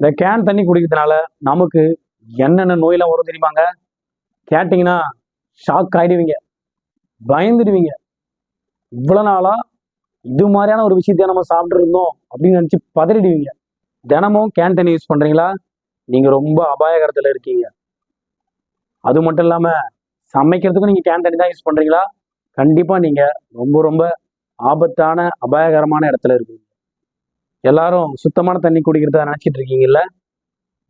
இந்த கேன் தண்ணி குடிக்கிறதுனால நமக்கு என்னென்ன நோயெல்லாம் வரும் தெரியுமாங்க? கேட்டிங்கன்னா ஷாக் ஆயிடுவீங்க. பயந்துடுவீங்க. இவ்வளோ நாளா இது மாதிரியான ஒரு விஷயத்த நம்ம சாப்பிட்ருந்தோம் அப்படின்னு நினச்சி பதறிடுவீங்க. தினமும் கேன் தண்ணி யூஸ் பண்ணுறீங்களா நீங்கள் ரொம்ப அபாயகரத்தில் இருக்கீங்க. அது மட்டும் இல்லாமல் சமைக்கிறதுக்கும் நீங்கள் கேன் தண்ணி தான் யூஸ் பண்ணுறீங்களா கண்டிப்பாக நீங்கள் ரொம்ப ரொம்ப ஆபத்தான அபாயகரமான இடத்துல இருக்கீங்க. எல்லாரும் சுத்தமான தண்ணி குடிக்கிறதா நினச்சிட்டு இருக்கீங்கல்ல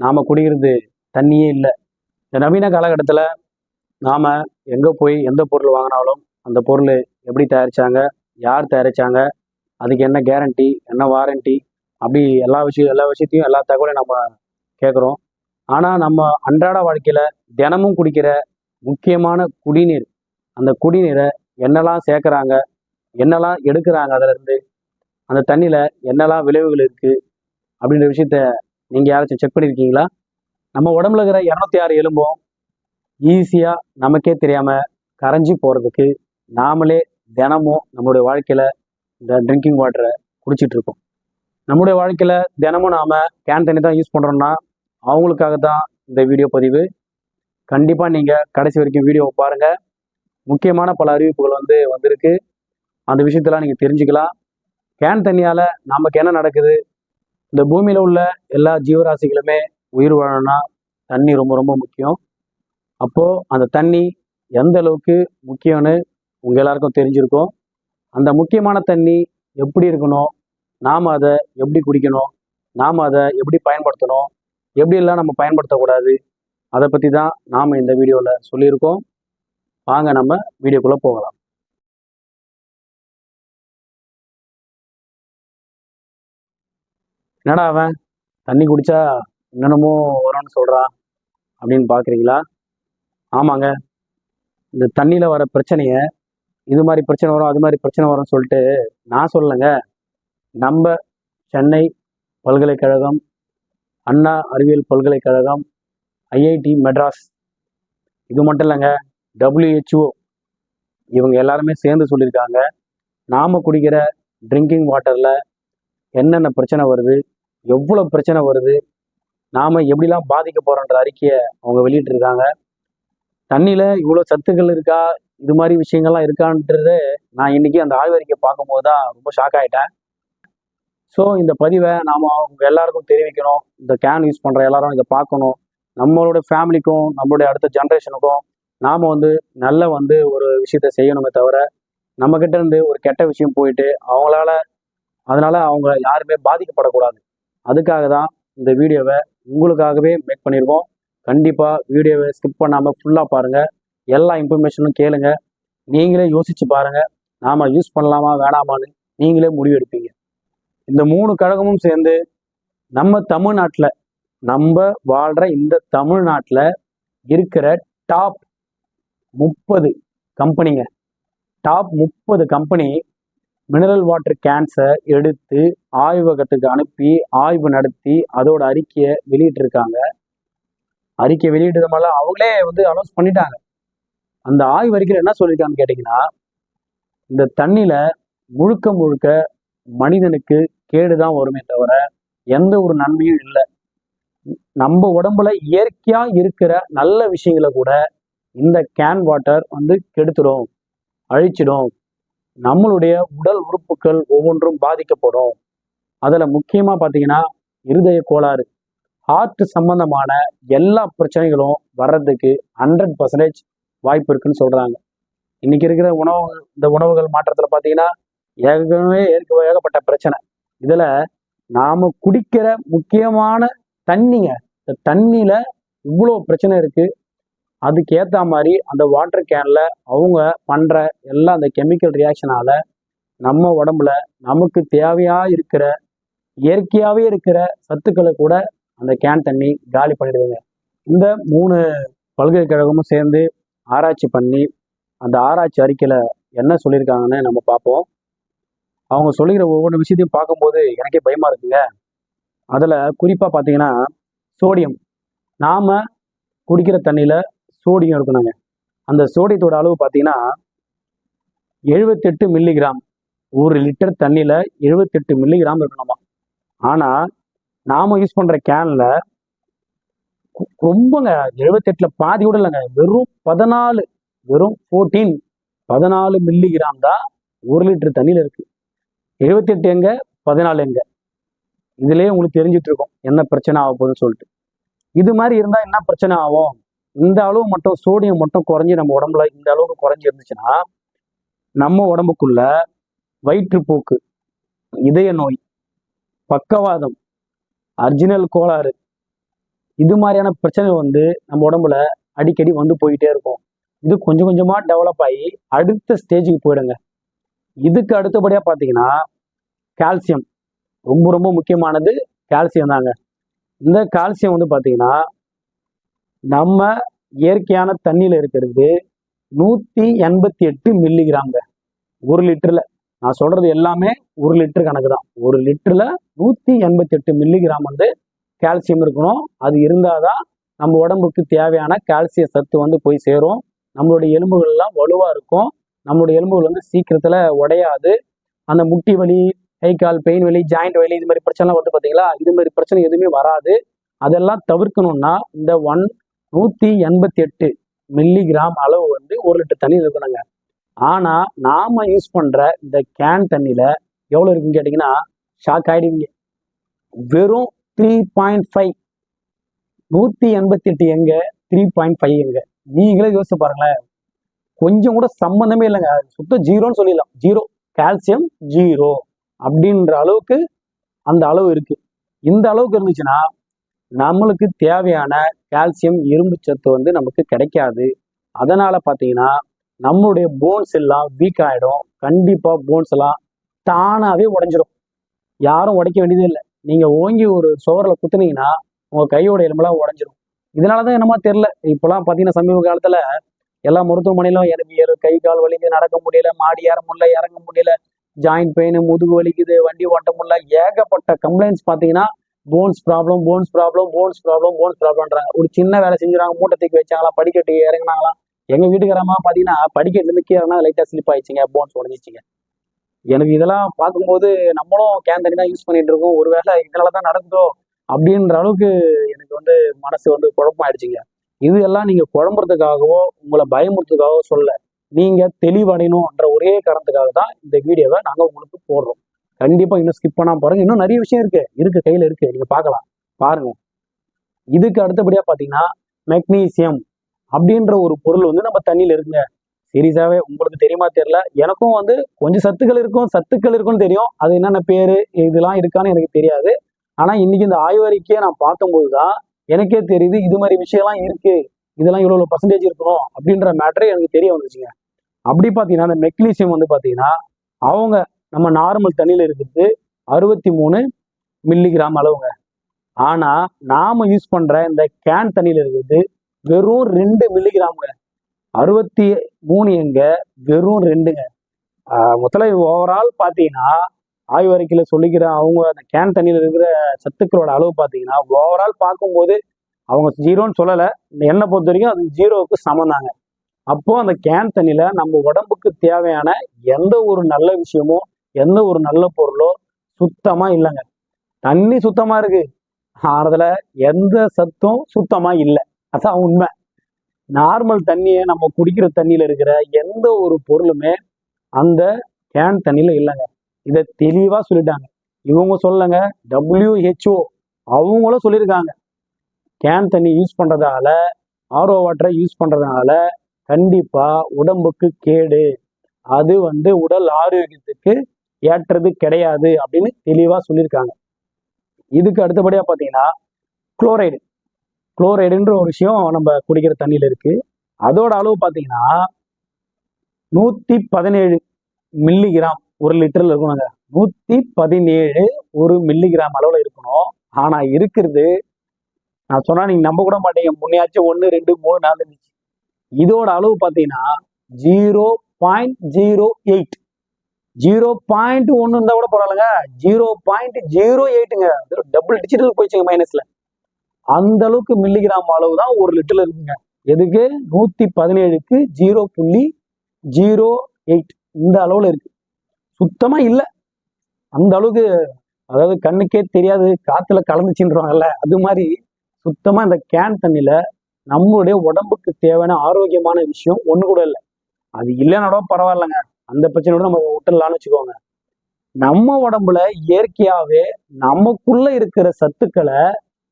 நாம் குடிக்கிறது தண்ணியே இல்லை. இந்த நவீன காலகட்டத்தில் நாம் எங்கே போய் எந்த பொருள் வாங்கினாலும் அந்த பொருள் எப்படி தயாரிச்சாங்க யார் தயாரிச்சாங்க அதுக்கு என்ன கேரண்டி என்ன வாரண்டி அப்படி எல்லா விஷயம் எல்லா விஷயத்தையும் எல்லா தகவலையும் நம்ம கேட்குறோம் ஆனால் நம்ம அன்றாட வாழ்க்கையில் தினமும் குடிக்கிற முக்கியமான குடிநீர் அந்த குடிநீரை என்னெல்லாம் சேர்க்குறாங்க என்னெல்லாம் எடுக்கிறாங்க அதிலிருந்து அந்த தண்ணியில் என்னெல்லாம் விளைவுகள் இருக்குது அப்படின்ற விஷயத்த நீங்கள் யாராச்சும் செக் பண்ணியிருக்கீங்களா நம்ம உடம்புல இருக்கிற இரநூத்தி ஆறு எலும்பும் ஈஸியாக நமக்கே தெரியாமல் கரைஞ்சி போகிறதுக்கு நாமளே தினமும் நம்மளுடைய வாழ்க்கையில் இந்த ட்ரிங்கிங் வாட்டரை குடிச்சிட்ருக்கோம் நம்முடைய வாழ்க்கையில் தினமும் நாம் கேன் தண்ணி தான் யூஸ் பண்ணுறோன்னா அவங்களுக்காக தான் இந்த வீடியோ பதிவு. கண்டிப்பாக நீங்கள் கடைசி வரைக்கும் வீடியோவை பாருங்கள் முக்கியமான பல அறிவிப்புகள் வந்து வந்திருக்கு. அந்த விஷயத்தெல்லாம் நீங்கள் தெரிஞ்சுக்கலாம். கேன் தண்ணியால் நமக்கு என்ன நடக்குது? இந்த பூமியில் உள்ள எல்லா ஜீவராசிகளுமே உயிர் வாழணும்னா தண்ணி ரொம்ப ரொம்ப முக்கியம். அப்போது அந்த தண்ணி எந்த அளவுக்கு முக்கியம்னு உங்கள் எல்லாருக்கும் தெரிஞ்சிருக்கும். அந்த முக்கியமான தண்ணி எப்படி இருக்கணும்? நாம் அதை எப்படி குடிக்கணும்? நாம் அதை எப்படி பயன்படுத்தணும்? எப்படியெல்லாம் நம்ம பயன்படுத்தக்கூடாது? அதை பற்றி தான் நாம் இந்த வீடியோவில் சொல்லியிருக்கோம். வாங்க நம்ம வீடியோக்குள்ளே போகலாம். என்னடா அவன்? தண்ணி குடிச்சா என்னென்னமோ வரும்னு சொல்கிறான் அப்படின்னு பார்க்குறீங்களா ஆமாங்க. இந்த தண்ணியில் வர பிரச்சனையை இது மாதிரி பிரச்சனை வரும் அது மாதிரி பிரச்சனை வரும்னு சொல்லிட்டு நான் சொல்லலைங்க. நம்ம சென்னை பல்கலைக்கழகம் அண்ணா அறிவியல் பல்கலைக்கழகம் ஐஐடி மெட்ராஸ் இது மட்டும் இல்லைங்க டபிள்யூஹெச்ஓ இவங்க எல்லாருமே சேர்ந்து சொல்லியிருக்காங்க. நாம் குடிக்கிற ட்ரிங்கிங் வாட்டரில் என்னென்ன பிரச்சனை வருது எவ்வளோ பிரச்சனை வருது? நாம் எப்படிலாம் பாதிக்க போகிறோன்ற அறிக்கையை அவங்க வெளியிட்டிருக்காங்க. தண்ணியில் இவ்வளோ சத்துக்கள் இருக்கா? இது மாதிரி விஷயங்கள்லாம் இருக்கான்றது நான் இன்னைக்கு அந்த ஆய்வறிக்கை பார்க்கும்போது தான் ரொம்ப ஷாக் ஆகிட்டேன் ஸோ இந்த பதிவை நாம் அவங்க எல்லாருக்கும் தெரிவிக்கணும். இந்த கேன் யூஸ் பண்ணுற எல்லாரும் இதை பார்க்கணும். நம்மளோட ஃபேமிலிக்கும் நம்மளுடைய அடுத்த ஜென்ரேஷனுக்கும் நாம் வந்து நல்ல வந்து ஒரு விஷயத்த செய்யணுமே தவிர நம்மக்கிட்ட இருந்து ஒரு கெட்ட விஷயம் போயிட்டு அவங்களால அதனால அவங்க யாருமே பாதிக்கப்படக்கூடாது. அதுக்காக தான் இந்த வீடியோவை உங்களுக்காகவே மேக் பண்ணியிருக்கோம் கண்டிப்பாக வீடியோவை ஸ்கிப் பண்ணாமல் ஃபுல்லாக பாருங்கள் எல்லா இன்ஃபர்மேஷனும் கேளுங்க. நீங்களே யோசிச்சு பாருங்கள் நாம் யூஸ் பண்ணலாமா வேணாமான்னு நீங்களே முடிவெடுப்பீங்க இந்த மூணு கழகமும் சேர்ந்து நம்ம தமிழ்நாட்டில் நம்ம வாழ்கிற இந்த தமிழ்நாட்டில் இருக்கிற டாப் முப்பது கம்பெனிங்க டாப் முப்பது கம்பெனி மினரல் வாட்டர் கேன்ஸை எடுத்து ஆய்வகத்துக்கு அனுப்பி ஆய்வு நடத்தி அதோட அறிக்கையை வெளியிட்டிருக்காங்க. அறிக்கை வெளியிட்டது மாதிரிலாம் அவங்களே வந்து அனௌன்ஸ் பண்ணிட்டாங்க. அந்த ஆய்வறிக்கையில் என்ன சொல்லியிருக்காங்கன்னு கேட்டிங்கன்னா இந்த தண்ணியில் முழுக்க முழுக்க மனிதனுக்கு கேடு தான் வருமே தவிர எந்த ஒரு நன்மையும் இல்லை. நம்ம உடம்புல இயற்கையா இருக்கிற நல்ல விஷயங்களை கூட இந்த கேன் வாட்டர் வந்து கெடுத்துடும் அழிச்சிடும். நம்மளுடைய உடல் உறுப்புகள் ஒவ்வொன்றும் பாதிக்கப்படும். அதில் முக்கியமாக பார்த்தீங்கன்னா இருதய கோளாறு. ஹார்ட் சம்பந்தமான எல்லா பிரச்சனைகளும் வர்றதுக்கு ஹண்ட்ரட் பர்சன்டேஜ் வாய்ப்பு இருக்குன்னு சொல்கிறாங்க இன்னைக்கு இருக்கிற உணவு இந்த உணவுகள் மாற்றத்தில் பார்த்தீங்கன்னா ஏற்கனவே ஏற்க ஏகப்பட்ட பிரச்சனை. இதில் நாம் குடிக்கிற முக்கியமான தண்ணிங்க இந்த தண்ணியில் இவ்வளோ பிரச்சனை இருக்குது அதுக்கேற்ற மாதிரி அந்த வாட்டர் கேனில் அவங்க பண்ணுற எல்லா அந்த கெமிக்கல் ரியாக்ஷனால் நம்ம உடம்புல நமக்கு தேவையாக இருக்கிற இயற்கையாகவே இருக்கிற சத்துக்களை கூட அந்த கேன் தண்ணி காலி பண்ணிடுவாங்க இந்த மூணு பல்கலைக்கழகமும் சேர்ந்து ஆராய்ச்சி பண்ணி அந்த ஆராய்ச்சி அறிக்கையில் என்ன சொல்லியிருக்காங்கன்னு நம்ம பார்ப்போம். அவங்க சொல்லுகிற ஒவ்வொரு விஷயத்தையும் பார்க்கும்போது எனக்கே பயமாக இருக்குங்க. அதில் குறிப்பாக பார்த்தீங்கன்னா சோடியம் நாம் குடிக்கிற தண்ணியில் சோடியம் இருக்கணுங்க அந்த சோடியத்தோட அளவு பார்த்தீங்கன்னா எழுபத்தெட்டு மில்லிகிராம் ஒரு லிட்டர் தண்ணியில் எழுபத்தெட்டு மில்லிகிராம் இருக்கணுமா? ஆனால் நாம யூஸ் பண்ற கேன்ல கு- ரொம்பங்க எழுபத்தெட்டுல பாதி கூட இல்லைங்க. வெறும் பதினாலு வெறும் ஃபோர்டீன் பதினாலு மில்லிகிராம் தான் ஒரு லிட்டர் தண்ணியில இருக்கு. எழுபத்தெட்டு எங்க? பதினாலு எங்க? இதுலேயே உங்களுக்கு தெரிஞ்சிட்டு இருக்கும். என்ன பிரச்சனை ஆக போகுதுன்னு சொல்லிட்டு. இது மாதிரி இருந்தா என்ன பிரச்சனை ஆகும்? இந்த அளவு மட்டும் சோடியம் மட்டும் குறைஞ்சி நம்ம உடம்புல இந்த அளவுக்கு குறைஞ்சி இருந்துச்சுன்னா நம்ம உடம்புக்குள்ள வயிற்றுப்போக்கு இதய நோய் பக்கவாதம் அர்ஜினல் கோளாறு இது மாதிரியான பிரச்சனை வந்து நம்ம உடம்புல அடிக்கடி வந்து போயிட்டே இருக்கும். இது கொஞ்சம் கொஞ்சமாக டெவலப் ஆகி அடுத்த ஸ்டேஜுக்கு போயிடுங்க. இதுக்கு அடுத்தபடியாக பார்த்தீங்கன்னா கால்சியம் ரொம்ப ரொம்ப முக்கியமானது கால்சியம் தாங்க. இந்த கால்சியம் வந்து பார்த்தீங்கன்னா நம்ம இயற்கையான தண்ணியில இருக்கிறது நூத்தி எண்பத்தி எட்டு மில்லிகிராம்ங்க ஒரு லிட்டர்ல. நான் சொல்றது எல்லாமே ஒரு லிட்டர் கணக்கு தான். ஒரு லிட்டர்ல நூத்தி எண்பத்தி எட்டு மில்லிகிராம் வந்து கால்சியம் இருக்கணும். அது இருந்தாதான் நம்ம உடம்புக்கு தேவையான கால்சிய சத்து வந்து போய் சேரும். நம்மளுடைய எலும்புகள் எல்லாம் வலுவா இருக்கும். நம்மளுடைய எலும்புகள் வந்து சீக்கிரத்துல உடையாது. அந்த முட்டி வலி கை கால் பெயின் வலி ஜாயிண்ட் வலி இது மாதிரி பிரச்சனைலாம் வந்து பாத்தீங்களா? இது மாதிரி பிரச்சனை எதுவுமே வராது. அதெல்லாம் தவிர்க்கணும்னா இந்த ஒன் நூத்தி எண்பத்தி எட்டு மில்லிகிராம் அளவு வந்து ஒரு லிட்டர் தண்ணி இருக்கணுங்க. ஆனா நாம யூஸ் பண்ற இந்த கேன் தண்ணியில எவ்வளவு இருக்குன்னு கேட்டீங்கன்னா ஷாக் ஆயிடுவீங்க. வெறும் த்ரீ பாயிண்ட் ஃபைவ் நூத்தி எண்பத்தி எட்டு எங்க? த்ரீ பாயிண்ட் ஃபைவ் எங்க? நீங்களே யோசிச்சு பாருங்களேன். கொஞ்சம் கூட சம்பந்தமே இல்லைங்க. சுத்தம் ஜீரோன்னு சொல்லிடலாம். ஜீரோ கால்சியம் ஜீரோ அப்படின்ற அளவுக்கு அந்த அளவு இருக்கு. இந்த அளவுக்கு இருந்துச்சுன்னா நம்மளுக்கு தேவையான கால்சியம் இரும்பு சத்து வந்து நமக்கு கிடைக்காது. அதனால பார்த்தீங்கன்னா நம்மளுடைய போன்ஸ் எல்லாம் வீக் ஆகிடும் கண்டிப்பாக போன்ஸ் எல்லாம் தானாகவே உடஞ்சிடும் யாரும் உடைக்க வேண்டியதே இல்லை. நீங்கள் ஓங்கி ஒரு சுவரில் குத்துனீங்கன்னா உங்கள் கையோட எலும்பெல்லாம் உடஞ்சிரும். இதனால தான் என்னமா தெரில இப்போலாம் பார்த்தீங்கன்னா சமீப காலத்தில் எல்லா மருத்துவமனையிலும் எனக்கு கை கால் வலிக்குது நடக்க முடியல. மாடி ஏற முடியல இறங்க முடியல. ஜாயிண்ட் பெயின் முதுகு வலிக்குது வண்டி ஓட்ட முடியல. ஏகப்பட்ட கம்ப்ளைண்ட்ஸ் பார்த்தீங்கன்னா phones problem phones problem phones problem phones ப்ராப்ளம்ன்றாங்க ஒரு சின்ன வேலை செஞ்சுறாங்க மூட்டை தூக்கி வச்சாங்களா படிக்கட்டு இறங்கினாங்களா? எங்க வீட்டுக்காரமா பாத்தீங்கன்னா படிக்கட்டு இருந்து கீழே லைட்டா ஸ்லிப் ஆயிடுச்சுங்க போன்ஸ் உடஞ்சிச்சுங்க. எனக்கு இதெல்லாம் பார்க்கும்போது நம்மளும் கேன் தண்ணி தான் யூஸ் பண்ணிட்டு இருக்கோம். ஒருவேளை இதனால தான் நடக்குதோ அப்படின்ற அளவுக்கு எனக்கு வந்து மனசு வந்து குழப்பமாயிடுச்சுங்க. இது எல்லாம் நீங்க குழம்புறதுக்காகவோ உங்களை பயமுறுத்துக்காகவோ சொல்ல நீங்க தெளிவடையணும்ன்ற ஒரே காரணத்துக்காக தான் இந்த வீடியோவை நாங்கள் உங்களுக்கு போடுறோம். கண்டிப்பா இன்னும் ஸ்கிப் பண்ணாமல் பாருங்க இன்னும் நிறைய விஷயம் இருக்கு. இருக்கு கையில இருக்கு. நீங்க பார்க்கலாம். பாருங்க. இதுக்கு அடுத்தபடியா பாத்தீங்கன்னா மெக்னீசியம் அப்படின்ற ஒரு பொருள் வந்து நம்ம தண்ணியில இருக்குங்க. சீரியஸாவே உங்களுக்கு தெரியுமா தெரியல. எனக்கும் வந்து கொஞ்சம் சத்துக்கள் இருக்கும். சத்துக்கள் இருக்கும்னு தெரியும். அது என்னென்ன பேரு இதெல்லாம் இருக்கான்னு எனக்கு தெரியாது. ஆனா இன்னைக்கு இந்த ஆய்வறிக்கையை நான் பார்த்தும்போது தான் எனக்கே தெரியுது இது மாதிரி விஷயம்லாம் இருக்கு. இதெல்லாம் இவ்வளவு பர்சன்டேஜ் இருக்கணும் அப்படின்ற மேட்டரே எனக்கு தெரிய வந்துச்சுங்க. அப்படி பார்த்தீங்கன்னா அந்த மெக்னீசியம் வந்து பார்த்தீங்கன்னா அவங்க நம்ம நார்மல் தண்ணியில் இருக்கிறது அறுபத்தி மூணு மில்லிகிராம் அளவுங்க. ஆனால் நாம் யூஸ் பண்ணுற இந்த கேன் தண்ணியில் இருக்கிறது வெறும் ரெண்டு மில்லிகிராமுங்க அறுபத்தி மூணு எங்க? வெறும் ரெண்டுங்க. முதல்ல ஓவரால் பார்த்தீங்கன்னா ஆய்வறிக்கையில் சொல்லிக்கிற அவங்க அந்த கேன் தண்ணியில் இருக்கிற சத்துக்களோட அளவு பார்த்தீங்கன்னா ஓவரால் பார்க்கும்போது அவங்க ஜீரோன்னு சொல்லலை. இந்த எண்ணெய் பொறுத்த வரைக்கும் அது ஜீரோவுக்கு சமம் தாங்க. அந்த கேன் தண்ணியில் நம்ம உடம்புக்கு தேவையான எந்த ஒரு நல்ல விஷயமும் எந்த ஒரு நல்ல பொருளோ சுத்தமா இல்லைங்க. தண்ணி சுத்தமா இருக்கு. ஆனதுல எந்த சத்தும் சுத்தமா இல்லை. அதான் உண்மை. நார்மல் தண்ணியை நம்ம குடிக்கிற தண்ணியில இருக்கிற எந்த ஒரு பொருளுமே அந்த கேன் தண்ணியில இல்லைங்க. இதை தெளிவா சொல்லிட்டாங்க. இவங்க சொல்லங்க டபிள்யூஹெச்ஓ அவங்களும் சொல்லியிருக்காங்க. கேன் தண்ணி யூஸ் பண்றதால ஆரோ வாட்டரை யூஸ் பண்றதுனால கண்டிப்பா உடம்புக்கு கேடு. அது வந்து உடல் ஆரோக்கியத்துக்கு ஏற்றது கிடையாது அப்படின்னு தெளிவா சொல்லியிருக்காங்க. இதுக்கு அடுத்தபடியாக பாத்தீங்கன்னா குளோரைடு. குளோரைடுன்ற ஒரு விஷயம் நம்ம குடிக்கிற தண்ணியில இருக்கு. அதோட அளவு பார்த்தீங்கன்னா நூத்தி பதினேழு மில்லிகிராம் ஒரு லிட்டர்ல இருக்கணுங்க நூத்தி பதினேழு ஒரு மில்லிகிராம் அளவுல இருக்கணும். ஆனா இருக்கிறது நான் சொன்னா நீங்க நம்ப கூட மாட்டீங்க. முன்னையாச்சும் ஒன்று ரெண்டு மூணு நாலு இருந்துச்சு. இதோட அளவு பார்த்தீங்கன்னா zero point zero eight zero point ஒன்று இருந்தால் கூட பரவாயில்லைங்க. ஜீரோ பாயிண்ட் ஜீரோ எயிட்டுங்க. டபுள் டிஜிட்டல் போயிடுச்சுங்க மைனஸ்ல அந்த அளவுக்கு மில்லிகிராம் அளவு தான் ஒரு லிட்டர்ல இருக்குங்க. எதுக்கு? நூத்தி பதினேழுக்கு ஜீரோ புள்ளி ஜீரோ எயிட் இந்த அளவுல இருக்கு. சுத்தமா இல்லை. அந்த அளவுக்கு அதாவது கண்ணுக்கே தெரியாது காத்துல கலந்துச்சுன்றவாங்கல்ல அது மாதிரி சுத்தமா இந்த கேன் தண்ணியில் நம்மளுடைய உடம்புக்கு தேவையான ஆரோக்கியமான விஷயம் ஒண்ணு கூட இல்லை. அது இல்லைனாடோ பரவாயில்லைங்க. அந்த பிரச்சனையோட நம்ம விட்டுடலாம்னு வச்சுக்கோங்க. நம்ம உடம்புல இயற்கையாவே நமக்குள்ள இருக்கிற சத்துக்களை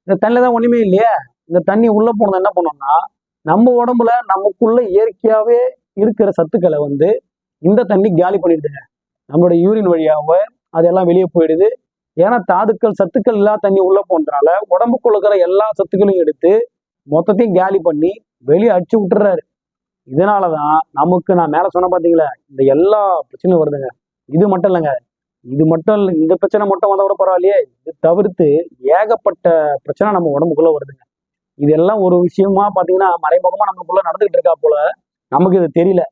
இந்த தண்ணியில தான் ஒண்ணுமே இல்லையே இந்த தண்ணி உள்ள போனது என்ன பண்ணோம்னா நம்ம உடம்புல நமக்குள்ள இயற்கையாவே இருக்கிற சத்துக்களை வந்து இந்த தண்ணி காலி பண்ணிடுதுங்க நம்மளோட யூரின் வழியாவே அதெல்லாம் வெளியே போயிடுது. ஏன்னா தாதுக்கள் சத்துக்கள் இல்லாத தண்ணி உள்ள போனதுனால உடம்புக்குள்ள இருக்கிற எல்லா சத்துக்களையும் எடுத்து மொத்தத்தையும் காலி பண்ணி வெளியே அடிச்சு விட்டுறாரு. இதனாலதான் நமக்கு நான் மேலே சொன்ன பார்த்தீங்களா இந்த எல்லா பிரச்சனையும் வருதுங்க. இது மட்டும் இல்லைங்க. இது மட்டும் இல்லை இந்த பிரச்சனை மட்டும் வந்தால் கூட பரவாயில்லையே. இது தவிர்த்து ஏகப்பட்ட பிரச்சனை நம்ம உடம்புக்குள்ளே வருதுங்க. இதெல்லாம் ஒரு விஷயமா பார்த்தீங்கன்னா மறைமுகமாக நம்மளுக்குள்ளே நடந்துகிட்டு இருக்கா போல நமக்கு இது தெரியல.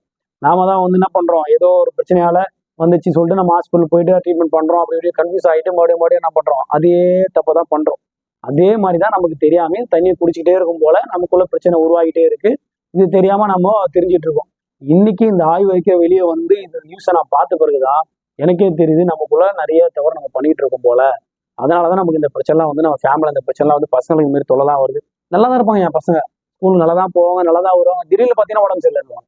நாம தான் வந்து என்ன பண்ணுறோம் ஏதோ ஒரு பிரச்சனையால் வந்துச்சு சொல்லிட்டு நம்ம ஹாஸ்பிட்டல் போயிட்டு ட்ரீட்மெண்ட் பண்ணுறோம் அப்படி இப்படி கன்ஃபியூஸ் ஆகிட்டு மறுபடியும் மறுபடியும் என்ன பண்ணுறோம் அதே தப்பை தான் பண்ணுறோம் அதே மாதிரி தான் நமக்கு தெரியாமல் தண்ணியை குடிச்சிக்கிட்டே இருக்கும் போல நமக்குள்ள பிரச்சனை உருவாகிட்டே இருக்குது இது தெரியாம நம்ம தெரிஞ்சிட்டு இருக்கோம். இன்னைக்கு இந்த ஆய்வு அறிக்கை வெளியே வந்து இந்த நியூஸை நான் பார்த்த பிறகுதான் எனக்கே தெரியுது நமக்குள்ள நிறைய தவறு நம்ம பண்ணிட்டு இருக்கோம் போல. அதனாலதான் நமக்கு இந்த பிரச்சனைலாம் வந்து நம்ம ஃபேமிலி இந்த பிரச்சனைலாம் வந்து பசங்களுக்கு மாரி தொல்லலாம் வருது. நல்லா தான் இருப்பாங்க என் பசங்க. ஸ்கூல் நல்லா தான் போவாங்க நல்லா தான் வருவாங்க. திடீர்னு பார்த்தீங்கன்னா உடம்பு சரியில்லை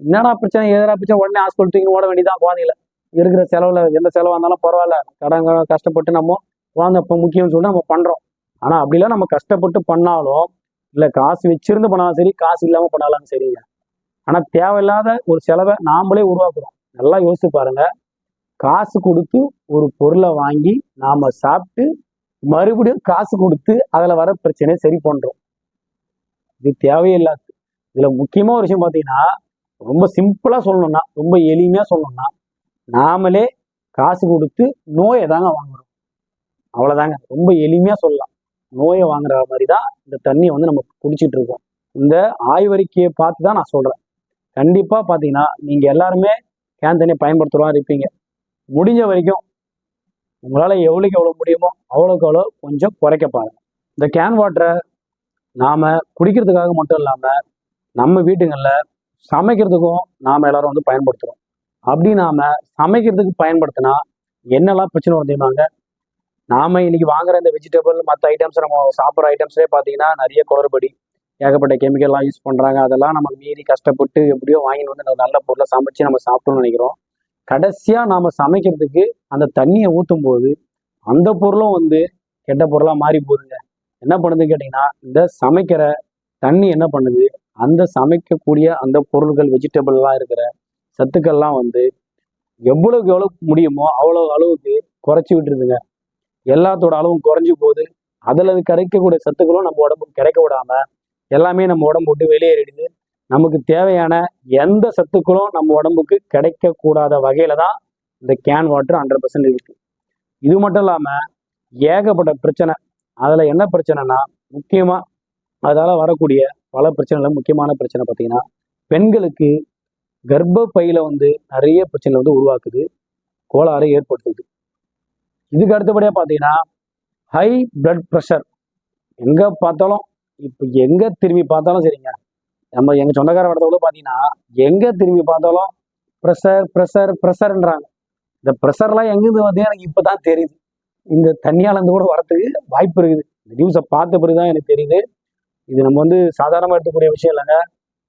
என்னடா பிரச்சனை எதிராக பிரச்சனை? உடனே ஹாஸ்பிட்டல் தூக்கி ஓட வேண்டியதான் குழந்தைங்கள இருக்கிற செலவுல எந்த செலவாக இருந்தாலும் பரவாயில்ல. கடங்க கஷ்டப்பட்டு நம்ம குழந்தை இப்போ முக்கியம்னு சொல்லிட்டு நம்ம பண்றோம். ஆனா அப்படிலாம் நம்ம கஷ்டப்பட்டு பண்ணாலும் இல்லை காசு வச்சிருந்து பண்ணாலும் சரி காசு இல்லாம பண்ணாலும் சரிங்க. ஆனா தேவையில்லாத ஒரு செலவை நாமளே உருவாக்குறோம். நல்லா யோசிச்சு பாருங்க. காசு கொடுத்து ஒரு பொருளை வாங்கி நாம சாப்பிட்டு மறுபடியும் காசு கொடுத்து அதுல வர பிரச்சனையை சரி பண்றோம். இது தேவையில்லாது. இதுல முக்கியமாக ஒரு விஷயம் பாத்தீங்கன்னா ரொம்ப சிம்பிளா சொல்லணும்னா ரொம்ப எளிமையா சொல்லணும்னா நாமளே காசு கொடுத்து நோயை தாங்க வாங்குறோம். அவ்வளவுதாங்க. ரொம்ப எளிமையா சொல்லலாம். நோயை வாங்குற மாதிரி தான் இந்த தண்ணியை வந்து நம்ம குடிச்சிட்டு இருக்கோம். இந்த ஆய்வறிக்கையை பார்த்து தான் நான் சொல்கிறேன் கண்டிப்பாக பார்த்தீங்கன்னா நீங்கள் எல்லாருமே கேன் தண்ணியை பயன்படுத்துகிறவா இருப்பீங்க. முடிஞ்ச வரைக்கும் உங்களால் எவ்வளோக்கு எவ்வளோ முடியுமோ அவ்வளோக்கு அவ்வளோ கொஞ்சம் குறைக்க பாருங்க. இந்த கேன் வாட்டரை நாம் குடிக்கிறதுக்காக மட்டும் இல்லாமல் நம்ம வீட்டுங்களில் சமைக்கிறதுக்கும் நாம் எல்லாரும் வந்து பயன்படுத்துகிறோம் அப்படி நாம் சமைக்கிறதுக்கு பயன்படுத்தினா என்னெல்லாம் பிரச்சனை வரும் நாம இன்னைக்கு வாங்குற இந்த வெஜிடபிள் மற்ற ஐட்டம்ஸ் நம்ம சாப்பிட்ற ஐட்டம்ஸ்லேயே பார்த்தீங்கன்னா நிறைய குளறுபடி ஏகப்பட்ட கெமிக்கல்லாம் யூஸ் பண்ணுறாங்க அதெல்லாம் நம்ம மீறி கஷ்டப்பட்டு எப்படியோ வாங்கிட்டு வந்து நம்ம நல்ல பொருளை சமைச்சு நம்ம சாப்பிட்டோம்னு நினைக்கிறோம். கடைசியாக நாம் சமைக்கிறதுக்கு அந்த தண்ணியை ஊற்றும் போது அந்த பொருளும் வந்து கெட்ட பொருளாக மாறி போகுதுங்க என்ன பண்ணுதுன்னு கேட்டிங்கன்னா இந்த சமைக்கிற தண்ணி என்ன பண்ணுது? அந்த சமைக்கக்கூடிய அந்த பொருள்கள் வெஜிடபிள்லாம் இருக்கிற சத்துக்கள்லாம் வந்து எவ்வளவுக்கு எவ்வளோ முடியுமோ அவ்வளோ அளவுக்கு குறைச்சி விட்டுருதுங்க. எல்லாத்தோட அளவும் குறைஞ்சு போகுது. அதில் கிடைக்கக்கூடிய சத்துக்களும் நம்ம உடம்புக்கு கிடைக்க விடாம எல்லாமே நம்ம உடம்பு விட்டு வெளியேறிடுது. நமக்கு தேவையான எந்த சத்துக்களும் நம்ம உடம்புக்கு கிடைக்கக்கூடாத வகையில தான் இந்த கேன் வாட்டர் ஹண்ட்ரட் பர்சன்ட் இருக்கு. இது மட்டும் இல்லாமல் ஏகப்பட்ட பிரச்சனை. அதில் என்ன பிரச்சனைனா முக்கியமாக அதால் வரக்கூடிய பல பிரச்சனைகள் முக்கியமான பிரச்சனை பார்த்தீங்கன்னா பெண்களுக்கு கர்ப்பப்பையில் வந்து நிறைய பிரச்சனை வந்து உருவாக்குது. கோளாறு ஏற்படுத்துது. இதுக்கு அடுத்தபடியாக பார்த்தீங்கன்னா ஹை பிளட் ப்ரெஷர் எங்கே பார்த்தாலும் இப்போ எங்கே திரும்பி பார்த்தாலும் சரிங்க. நம்ம எங்கள் சொந்தக்கார இடத்துல கூட பார்த்தீங்கன்னா எங்கே திரும்பி பார்த்தாலும் ப்ரெஷர் ப்ரெஷர் ப்ரெஷர்ன்றாங்க இந்த ப்ரெஷர்லாம் எங்கேருந்து வந்து எனக்கு இப்போ தான் தெரியுது. இந்த தண்ணியாலேருந்து கூட வரத்துக்கு வாய்ப்பு இருக்குது. இந்த நியூஸை பார்த்த பிறகு தான் எனக்கு தெரியுது. இது நம்ம வந்து சாதாரணமாக எடுத்துக்கூடிய விஷயம் இல்லைங்க.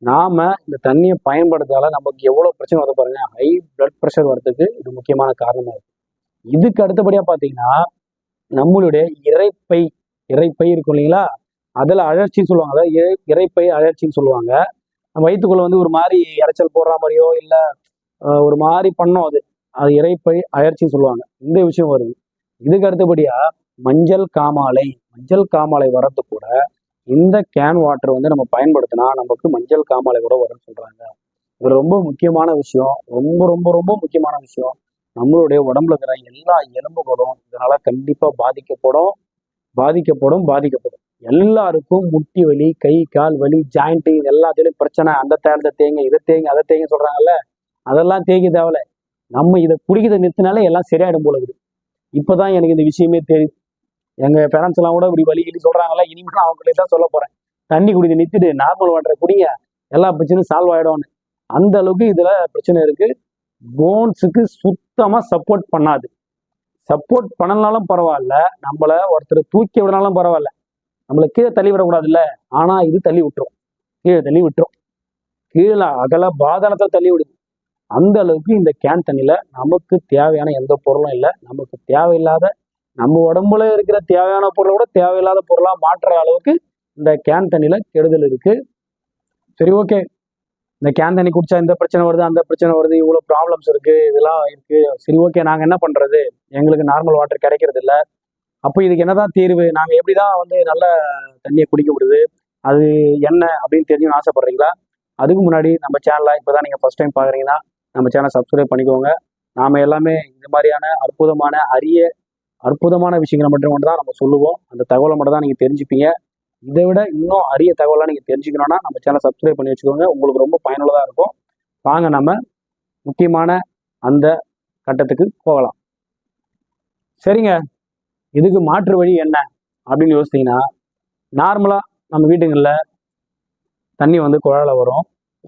நாம இந்த தண்ணியை பயன்படுத்தால நமக்கு எவ்வளோ பிரச்சனை வருது பாருங்க. ஹை பிளட் ப்ரெஷர் வரத்துக்கு இது முக்கியமான காரணமாக இருக்கு. இதுக்கு அடுத்தபடியா பாத்தீங்கன்னா நம்மளுடைய இறைப்பை இறைப்பை இருக்கும் இல்லைங்களா? அதுல அழற்சின்னு சொல்லுவாங்க. அதாவது இறை- இறைப்பை அழற்சின்னு சொல்லுவாங்க. நம்ம வயிற்றுக்குள்ள வந்து ஒரு மாதிரி இறைச்சல் போடுற மாதிரியோ இல்ல ஒரு மாதிரி பண்ணோம் அது அது இறைப்பை அழற்சின்னு சொல்லுவாங்க. இந்த விஷயம் வருது. இதுக்கு அடுத்தபடியா மஞ்சள் காமாலை மஞ்சள் காமாலை வரது கூட இந்த கேன் வாட்டர் வந்து நம்ம பயன்படுத்தினா நமக்கு மஞ்சள் காமாலை கூட வரும்னு சொல்றாங்க. இது ரொம்ப முக்கியமான விஷயம் ரொம்ப ரொம்ப ரொம்ப முக்கியமான விஷயம். நம்மளுடைய உடம்புல இருக்கிற எல்லா எலும்புகளும் இதனால கண்டிப்பா பாதிக்கப்படும். பாதிக்கப்படும் பாதிக்கப்படும். எல்லாருக்கும் முட்டி வலி கை கால் வலி ஜாயிண்ட் இது எல்லாத்துலயும் பிரச்சனை. அந்த தேர்ந்த தேங்க இதை தேங்க அதை தேங்க சொல்றாங்கல்ல? அதெல்லாம் தேங்கி தேவையில்ல நம்ம இதை குடிக்கிறத நிறுத்தினாலே எல்லாம் சரியாயிடும் போல இருக்குது. இப்பதான் எனக்கு இந்த விஷயமே தெரியுது. எங்க பேரண்ட்ஸ் எல்லாம் கூட இப்படி வலி கிளி சொல்றாங்கல்ல? இனிமேல் அவங்களே தான் சொல்ல போறேன். தண்ணி குடிக்க நிறுத்திட்டு நார்மல் வாட்டரை குடிங்க. எல்லா பிரச்சனையும் சால்வ் ஆயிடும்னு. அந்த அளவுக்கு இதுல பிரச்சனை இருக்கு. போன்ஸுக்கு சுத்தமா சப்போர்ட் பண்ணாது. சப்போர்ட் பண்ணலனாலும் பரவாயில்ல. நம்மள ஒருத்தர் தூக்கி விடனாலும் பரவாயில்ல. நம்மளை கீழே தள்ளி விடக்கூடாதுல்ல. ஆனா இது தள்ளி விட்டுரும். கீழே தள்ளி விட்டுரும். கீழே அகல பாதாளத்தை தள்ளி விடுது. அந்த அளவுக்கு இந்த கேன் தண்ணியில நமக்கு தேவையான எந்த பொருளும் இல்லை. நமக்கு தேவையில்லாத நம்ம உடம்புல இருக்கிற தேவையான பொருளை கூட தேவையில்லாத பொருளா மாற்றுற அளவுக்கு இந்த கேன் தண்ணியில கெடுதல் இருக்கு. சரி ஓகே இந்த கேன் தண்ணி குடிச்சா இந்த பிரச்சனை வருது அந்த பிரச்சனை வருது இவ்வளோ ப்ராப்ளம்ஸ் இருக்கு இதெல்லாம் இருக்கு. சரி ஓகே நாங்கள் என்ன பண்றது? எங்களுக்கு நார்மல் வாட்டர் கிடைக்கிறது இல்ல. அப்போ இதுக்கு என்னதான் தீர்வு? நாங்கள் எப்படி தான் வந்து நல்ல தண்ணியை குடிக்க முடியுது? அது என்ன அப்படின்னு தெரிஞ்சுக்கணும்னு ஆசைப்படுறீங்களா? அதுக்கு முன்னாடி நம்ம சேனலை இப்போ தான் நீங்கள் ஃபர்ஸ்ட் டைம் பார்க்குறீங்கன்னா நம்ம சேனலை சப்ஸ்கிரைப் பண்ணிக்கோங்க. நாம எல்லாமே இந்த மாதிரியான அற்புதமான அரிய அற்புதமான விஷயங்களை மட்டும் மட்டும் தான் நம்ம சொல்லுவோம். அந்த தகவலை மட்டும் தான் நீங்கள் தெரிஞ்சுப்பீங்க. இதை விட இன்னும் அரிய தகவலாக நீங்கள் தெரிஞ்சுக்கணும்னா நம்ம சேனலை சப்ஸ்கிரைப் பண்ணி வச்சுக்கோங்க. உங்களுக்கு ரொம்ப பயனுள்ளதாக இருக்கும். வாங்க நம்ம முக்கியமான அந்த கட்டத்துக்கு போகலாம். சரிங்க. இதுக்கு மாற்று வழி என்ன? அப்படின்னு யோசித்தீங்கன்னா நார்மலாக நம்ம வீட்டுங்களில் தண்ணி வந்து குழால வரும்.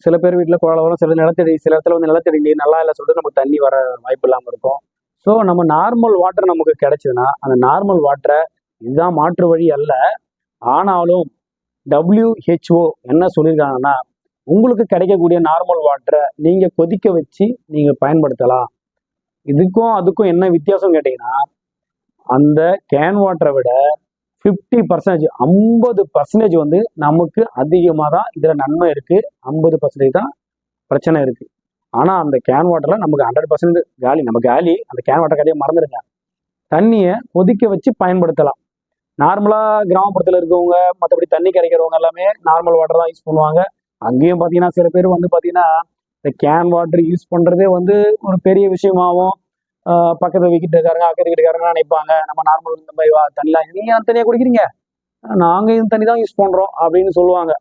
சில பேர் வீட்டில் குழால வரும். சில நிலத்தடி சில இடத்துல வந்து நிலத்தடி நீர் நல்லா இல்லை சொல்லிட்டு நமக்கு தண்ணி வர வாய்ப்பு இல்லாமல் இருக்கும். ஸோ நம்ம நார்மல் வாட்டர் நமக்கு கிடைச்சதுன்னா அந்த நார்மல் வாட்டரை இதுதான் மாற்று வழி அல்ல. ஆனாலும் டபிள்யூஹெச்ஓ என்ன சொல்லியிருக்காங்கன்னா உங்களுக்கு கிடைக்கக்கூடிய நார்மல் வாட்டரை நீங்கள் கொதிக்க வச்சு நீங்கள் பயன்படுத்தலாம். இதுக்கும் அதுக்கும் என்ன வித்தியாசம் கேட்டிங்கன்னா அந்த கேன் வாட்டரை விட ஃபிஃப்டி பர்சன்டேஜ் ஐம்பது பர்சன்டேஜ் வந்து நமக்கு அதிகமாக தான் இதில் நன்மை இருக்குது ஐம்பது பர்சன்டேஜ் தான் பிரச்சனை இருக்குது ஆனால் அந்த கேன் வாட்டரில் நமக்கு ஹண்ட்ரட் பர்சன்ட் காலி நம்ம காலி அந்த கேன் வாட்டர் கதையை மறந்துடுங்க தண்ணியை கொதிக்க வச்சு பயன்படுத்தலாம். நார்மலாக கிராமப்புறத்தில் இருக்கவங்க மற்றபடி தண்ணி கிடைக்கிறவங்க எல்லாமே நார்மல் வாட்டர் தான் யூஸ் பண்ணுவாங்க. அங்கேயும் பார்த்தீங்கன்னா சில பேர் வந்து பார்த்தீங்கன்னா இந்த கேன் வாட்டர் யூஸ் பண்ணுறதே வந்து ஒரு பெரிய விஷயமாகவும் பக்கத்து வீட்டுக்காரங்க அக்கத்து வீட்டுக்காரங்க நினைப்பாங்க. நம்ம நார்மல் இந்த மாதிரி வா- தண்ணிலாம் நீங்கள் அந்த குடிக்கிறீங்க? நாங்கள் இந்த தண்ணி தான் யூஸ் பண்ணுறோம் அப்படின்னு சொல்லுவாங்க.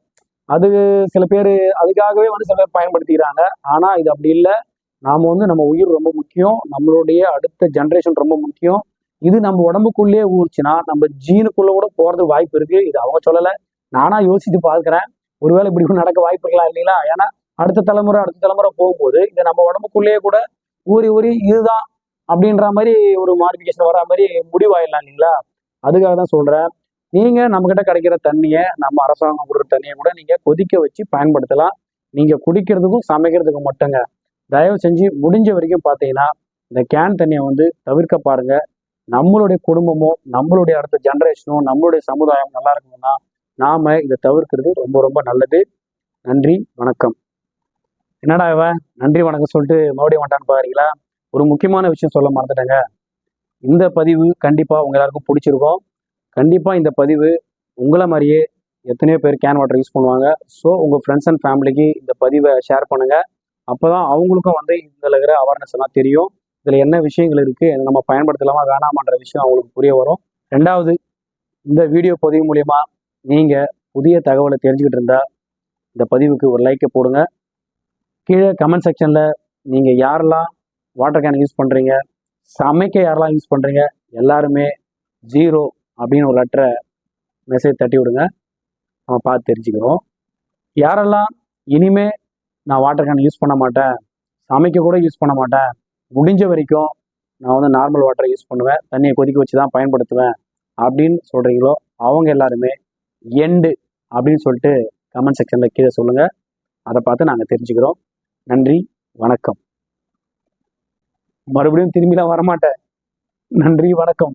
அது சில பேர் அதுக்காகவே வந்து சில பேர் பயன்படுத்திக்கிறாங்க. ஆனால் இது அப்படி இல்லை. நாம் வந்து நம்ம உயிர் ரொம்ப முக்கியம். நம்மளுடைய அடுத்த ஜென்ரேஷன் ரொம்ப முக்கியம். இது நம்ம உடம்புக்குள்ளேயே ஊறுச்சுன்னா நம்ம ஜீனுக்குள்ள கூட போறது வாய்ப்பு இருக்கு. இது அவங்க சொல்லலை. நானா யோசிச்சு பார்க்கிறேன். ஒருவேளை இப்படி கூட நடக்க வாய்ப்பு இருக்கலாம் இல்லைங்களா? ஏன்னா அடுத்த தலைமுறை அடுத்த தலைமுறை போகும்போது இது நம்ம உடம்புக்குள்ளேயே கூட ஊறி ஊறி இதுதான் அப்படின்ற மாதிரி ஒரு மாடிஃபிகேஷன் வர மாதிரி முடிவாயிடலாம் இல்லைங்களா? அதுக்காக தான் சொல்றேன். நீங்க நம்ம கிட்ட கிடைக்கிற தண்ணியை நம்ம அரசாங்கம் கொடுக்குற தண்ணியை கூட நீங்க கொதிக்க வச்சு பயன்படுத்தலாம். நீங்க குடிக்கிறதுக்கும் சமைக்கிறதுக்கும் மட்டுங்க. தயவு செஞ்சு முடிஞ்ச வரைக்கும் பார்த்தீங்கன்னா இந்த கேன் தண்ணியை வந்து தவிர்க்க பாருங்க. நம்மளுடைய குடும்பமும் நம்மளுடைய அடுத்த ஜென்ரேஷனோ நம்மளுடைய சமுதாயம் நல்லா இருக்கணும்னா நாம இதை தவிர்க்கிறது ரொம்ப ரொம்ப நல்லது. நன்றி வணக்கம். என்னடா இவன் நன்றி வணக்கம் சொல்லிட்டு மறுபடியும் வந்துட்டான்னு பாருங்களா. ஒரு முக்கியமான விஷயம் சொல்ல மறந்துட்டேங்க. இந்த பதிவு கண்டிப்பா உங்க எல்லாருக்கும் பிடிச்சிருக்கும். கண்டிப்பா இந்த பதிவு உங்களை மாதிரியே எத்தனையோ பேர் கேன் வாட்டர் யூஸ் பண்ணுவாங்க. ஸோ உங்கள் ஃப்ரெண்ட்ஸ் அண்ட் ஃபேமிலிக்கு இந்த பதிவை ஷேர் பண்ணுங்கள் அப்போ தான் அவங்களுக்கும் வந்து இதில் இருக்கிற அவேர்னஸ் எல்லாம் தெரியும். இதில் என்ன விஷயங்கள் இருக்குது அதை நம்ம பயன்படுத்தலாமா வேணாமான்ற விஷயம் அவங்களுக்கு புரிய வரும். ரெண்டாவது இந்த வீடியோ பதிவு மூலயமா நீங்கள் புதிய தகவலை தெரிஞ்சுக்கிட்டு இருந்தால் இந்த பதிவுக்கு ஒரு லைக்கை போடுங்க. கீழே கமெண்ட் செக்ஷனில் நீங்கள் யாரெல்லாம் வாட்டர் கேன் யூஸ் பண்ணுறீங்க சமைக்க யாரெல்லாம் யூஸ் பண்ணுறீங்க எல்லாருமே ஜீரோ அப்படின்னு ஒரு லெட்டரை மெசேஜ் தட்டி விடுங்க. நம்ம பார்த்து தெரிஞ்சுக்கிறோம். யாரெல்லாம் இனிமே நான் வாட்டர் கேன் யூஸ் பண்ண மாட்டேன் சமைக்க கூட யூஸ் பண்ண மாட்டேன் முடிஞ்ச வரைக்கும் நான் வந்து நார்மல் வாட்டரை யூஸ் பண்ணுவேன். தண்ணியை கொதிக்க வச்சு தான் பயன்படுத்துவேன். அப்படின்னு சொல்கிறீங்களோ அவங்க எல்லாருமே எண்டு அப்படின்னு சொல்லிட்டு கமெண்ட் செக்ஷனில் கீழே சொல்லுங்கள் அதை பார்த்து நாங்கள் தெரிஞ்சுக்கிறோம். நன்றி வணக்கம். மறுபடியும் திரும்பிலாம் வரமாட்டேன். நன்றி வணக்கம்.